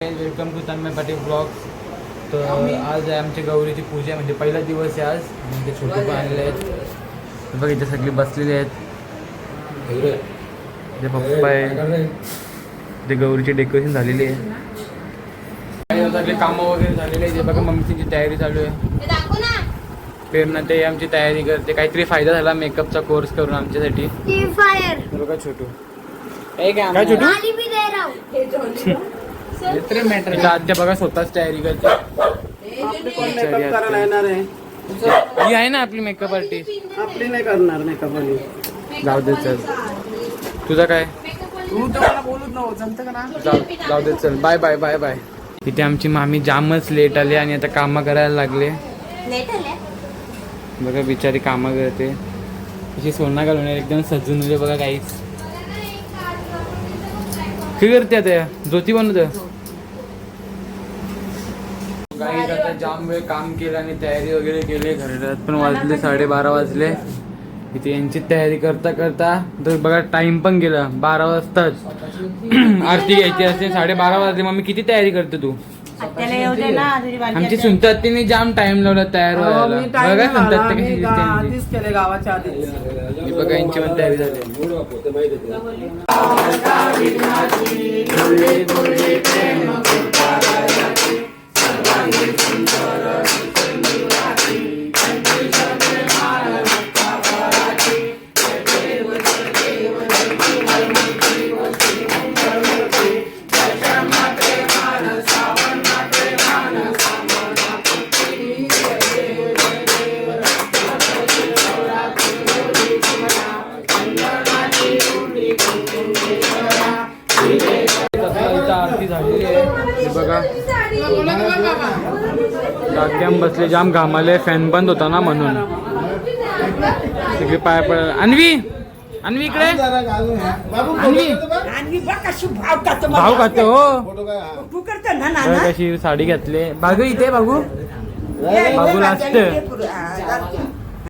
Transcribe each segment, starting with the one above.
Welcome to Tanmay Patil blog तर आज आहे आमच्या गौरीची पूजा म्हणजे पहिला दिवस आहे आज. ते छोटे पण आलेले आहेत. बघ इथे सगळे बसलेले आहेत. ते पप्पा आहे ते गौरीची डेकोरेशन झालेली आहे. सगळे कामं वगैरे झालेले आहे ते बघा मम्मीची तयारी चालू आहे. प्रेरणा ते आमची तयारी करते. काहीतरी फायदा झाला मेकअपचा कोर्स करून आमच्यासाठी. हे बघा छोटू. काय छोटू? आत्या बघा स्वतःच तयारी करते. ही आहे ना आपली मेकअप आर्टिस्ट आपली नाही करणार मेकअप वाली जाऊ दे चल. तुझा काय? जाऊ जाऊ दे चल. बाय बाय बाय बाय इथे आमची मामी जामच लेट आली आणि आता कामं करायला लागले. बघा बिचारी कामं करते. अशी सोना घालून एकदम सजून म्हणजे बघा काहीच काय करते आता? ज्योती बनवत? काही आता जाम वेळ काम केलं आणि तयारी वगैरे केली घरात पण वाजले साडेबारा वाजले. इथे यांची तयारी करता करता तर बघा टाइम पण गेला बारा वाजताच. आरती घ्यायची असते साडेबारा वाजले मग मी किती तयारी करते तू? आमची. सुनतात तिने जाम टाइम लावला तयार व्हायला. बघा सुनतात ते ही बघा यांची पण तयारी झाली. बसले जाम घामाले फॅन बंद होता ना म्हणून. सगळे पाय पड अन्वी! अन्वी इकडे? अन्वी! आणि बघ कशी भाव खातो हो. तू करतो ना कशी साडी घातली. बागू इथे बागू. बाबूला असतं.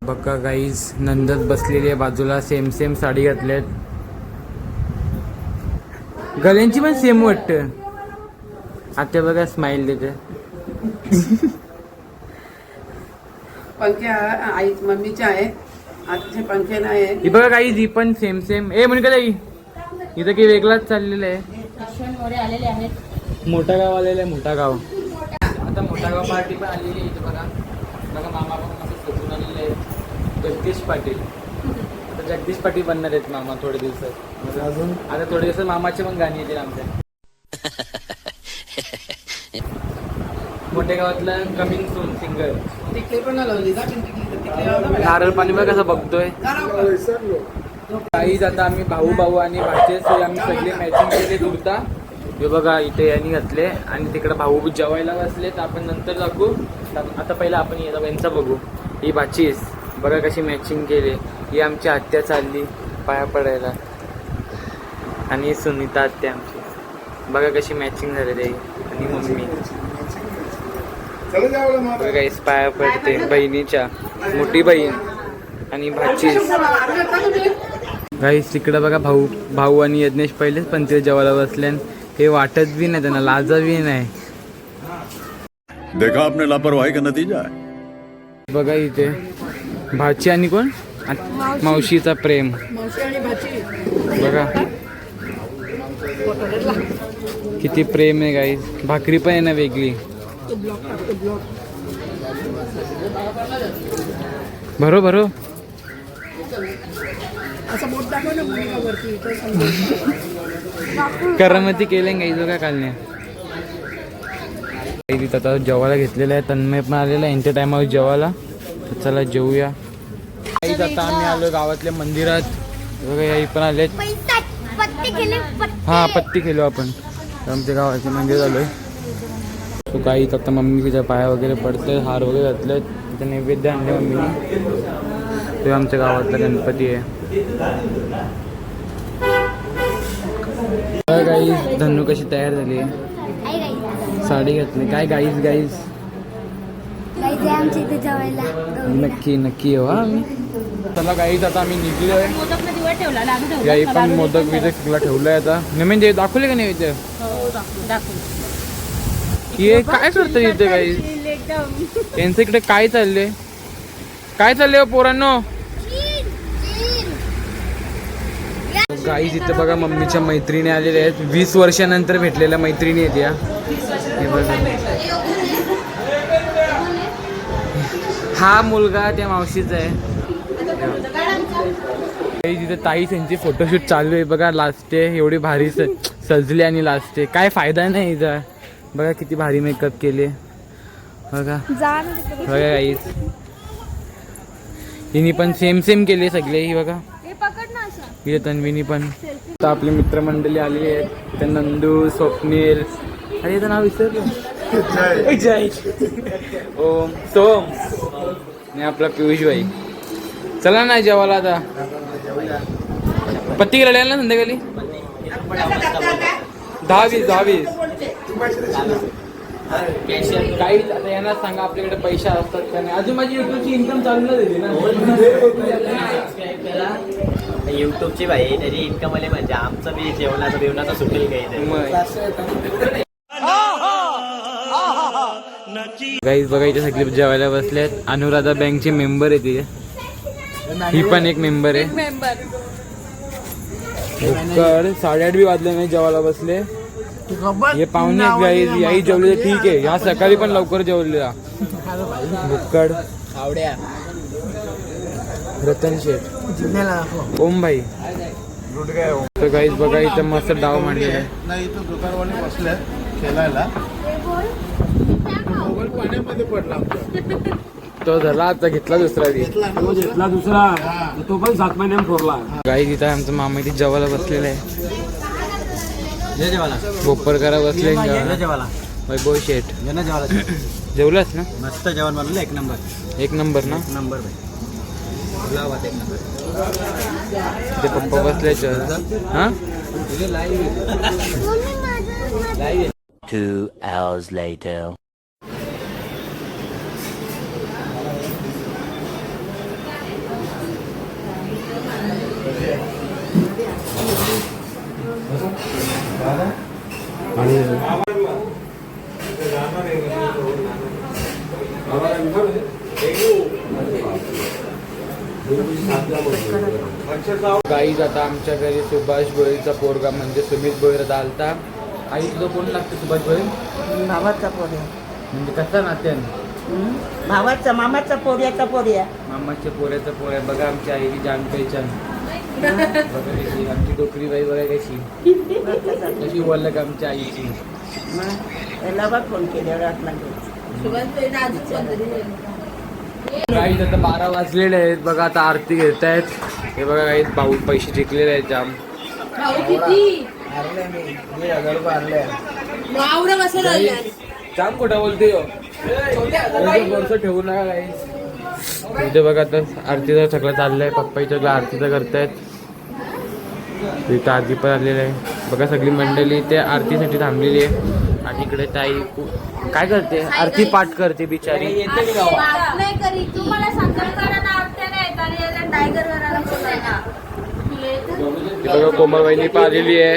बघा गाईज नंदत बसलेली आहे बाजूला. सेम सेम साडी घातल्यात. गल्यांची पण सेम वाटत. आता बघा स्माइल देते. पंखे आई मम्मीचे आहे. आजचे पंखे नाही आहे. ही बघा गाईज ही पण सेम सेम ए म्हणजे ताई. इथं काही वेगळाच चाललेलं आहे. आलेले आहेत. मोठा गाव आलेलं आहे मोठा गाव. आता मोठा गाव पार्टी पण आलेली आहे इथे बघा. बघा मामा पण मस्त सजून आलेले आहेत. जगदीश पाटील. आता जगदीश पाटील बनणार आहेत मामा थोडे दिवसात. अजून? आता थोडे दिवसात मामाचे पण गाणी येतील आमच्या. मोठ्या गावातला कमिंग सोन सिंगर नारळ पाणी बघ कसं बघतोय? काही आता आम्ही भाऊ भाऊ आणि भाचे आम्ही सगळे मॅचिंग केले कुर्ता हे बघा इथे यांनी घातले आणि तिकडे भाऊ जेवायला बसले तर आपण नंतर दाखवू आता पहिला आपण याला यांचा बघू. ही भाचीस बघा कशी मॅचिंग केली. ही आमची आत्या चालली पाया पडायला. आणि ही सुनीता आत्या आमची. बघा कशी मॅचिंग झालेली आहे. आणि मम्मी. काहीच पाया पडते बहिणीच्या. मोठी बहीण आणि भाचीस. गाईस तिकडं बघा भाऊ भाऊ आणि यज्ञेश पहिलेच पंचवीस जेवायला बसले आणि हे वाटत बी नाही त्यांना लाजा बी नाही. देखा आपने लापरवाही का नतीजा है? बघा इथे भाची आणि कोण? मावशीचा प्रेम. मावशी आणि भाची. बघा. किती प्रेम आहे गाई भाकरी पण आहे ना वेगळी. भरो भरो. असं बोट दाखव ना मुलीला वरती इथं समोर. करामती केल्या गाई बघा कालने? तिथं आता जेवायला घेतलेलं आहे. तन्मय पण आलेला आहे. यांच्या टायमावर जेवायला. तर चला जेवूया काहीच आता आम्ही आलो गावातल्या मंदिरात. बघा याही पण आले पैसा पत्ते केले पत्ते. हा पत्ती खेळलो आपण. तर आमच्या गावाचे मंदिर झालोय तो काहीच आता मम्मी तिच्या पाया वगैरे पडते हार वगैरे घातले तिथे नैवेद्य आणले मम्मीने. ते आमच्या गावातला गणपती आहे. गाई धन्नू कशी तयार झाली आहे. साडी घातली. काय गाईज गाईज. नक्की नक्की येऊ हा आम्ही. चला गाईज आता आम्ही निघलोय. मोदक ना दिवा ठेवला. लाडू ठेवला गाई पण मोदक बिदक सगळं ठेवलंय आता. म्हणजे दाखवले का नाही हो, हे काय करतात इथे काही त्यांचं इकडे काय चाललंय? काय चाललंय हो पोरांनो? गाईज इथे बघा मम्मीच्या मैत्रिणी आलेल्या आहेत. वीस वर्षानंतर भेटलेल्या मैत्रिणी आहेत या. हे बघा. हा मुलगा त्या मावशीचा आहे. इथे ताई त्यांची फोटोशूट चालू आहे. बघा लास्ट डे एवढी भारी सजली आणि लास्ट डे काय फायदा नाही इथं. बघा किती भारी मेकअप केले. बघा. बघा तिने पण सेम सेम केले सगळे ही बघा. हे इथे तन्वीनी पण. तर आपली मित्रमंडळी आलेली आहेत. त्या नंदू स्वप्नील. अरे याचं नाव विसरलो. जय. ओम. सोम आणि आपला पियुष भाई. चला ना जेवायला आता. पत्ती रडेल ना संध्याकाळी? दहा वीस दहा वीस काही आता यांना सांगा आपल्याकडे पैसे असतात का नाही? अजून माझी युट्यूबची इन्कम चालू नाही झाली ना. युट्यूबची भाई त्याची इन्कम आले म्हणजे आमचं बी जेवणाचं बिवणाचं सुटेल काही मग. गाईज बघा इथे सगळे जेवायला बसलेत. अनुराधा बँकचे मेंबर आहे तिथे ही पण एक मेंबर आहे. साडेआठ बी वाजले नाही जेवायला बसले. हे पाहुणे याही जेवले ठीक आहे. ह्या सकाळी पण लवकर जेवले भुक्कड आवड्या. रतन शेठ. ओम भाई. तर गाईज बघा इथं मस्त डाव मांडलेला आहे. नाही तो दुकानवाले बसले खेळायला. पाण्यामध्ये पडला. तो झाला आता घेतला दुसरा घेतला दुसरा. तो पण सात महिन्यात फोरला गाई तिथं आमचं मामा इथे जेवायला बसलेलं आहे. ये बोपरकरा बसले वैभव शेठ. जेवलास ना? मस्त जेवण बनवलं एक नंबर. एक नंबर ना? नंबर भाई. लावा एक नंबर. ते पप्पा बसले. हा? Two hours later. गाईज आता आमच्या घरी सुभाष भोईचा पोरगा म्हणजे सुमित भोईर आलता आई तुझं कोण लागतं सुभाष भोईर? भावाचा पोऱ्या म्हणजे कसा नात्यान भावाचा मामाचा पोऱ्याचा पोऱ्या मामाच्या पोऱ्याचा पोऱ्या. बघा आमच्या आईची जान पहिचान बघा कशी आमची डोकरी बाई बघा कशी कशी बोललं का आमच्या आईची. त्याला बघ फोन केल्यावर काही आता बारा वाजलेले आहेत. बघा आता आरती घेत आहेत. हे बघा काही भाऊ पैसे जिंकलेले आहेत जाम. जाम कुठं बोलते हो. वर्ष ठेवू नका काही. इथे बघा आता आरतीचा सगळं चाललंय. पप्पा इथं आरतीचा करतायत. इथं आरती पण आलेलं आहे. बघा सगळी मंडळी इथे आरतीसाठी थांबलेली आहे. आणि इकडे ताई काय करते? आरती पाठ करते बिचारी. नाही करी तुम्हाला बघा कोमलबाईनी पण आलेली आहे.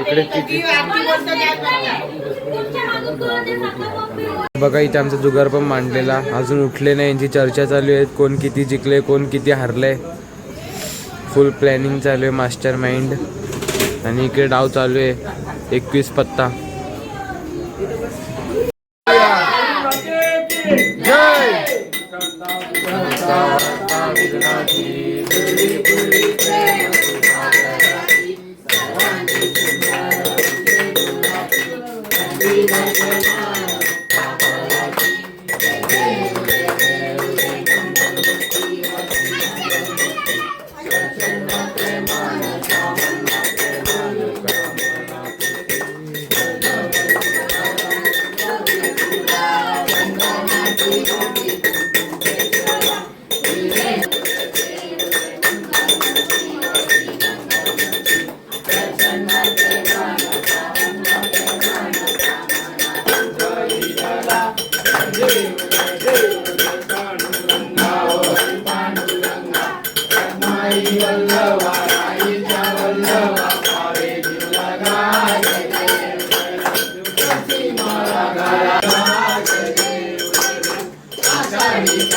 इकडे किती बघा इथे आमचा जुगार पण मांडलेला. अजून उठले नाही यांची चर्चा चालू आहे. कोण किती जिंकले कोण किती हारले फुल प्लॅनिंग चालू आहे मास्टर माइंड आणि इकडे डाव चालू आहे एकवीस पत्ता. विघ्नाची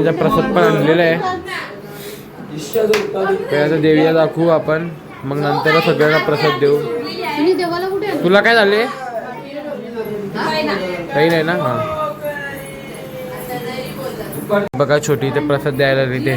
मम्मीचा प्रसाद पण आणलेला आहे. पहिल्यांदा देवीला दाखवू आपण. मग नंतर सगळ्यांना प्रसाद देऊ. तुला काय झाले? काही नाही. ना? हा. बघा छोटी इथे प्रसाद द्यायला तिथे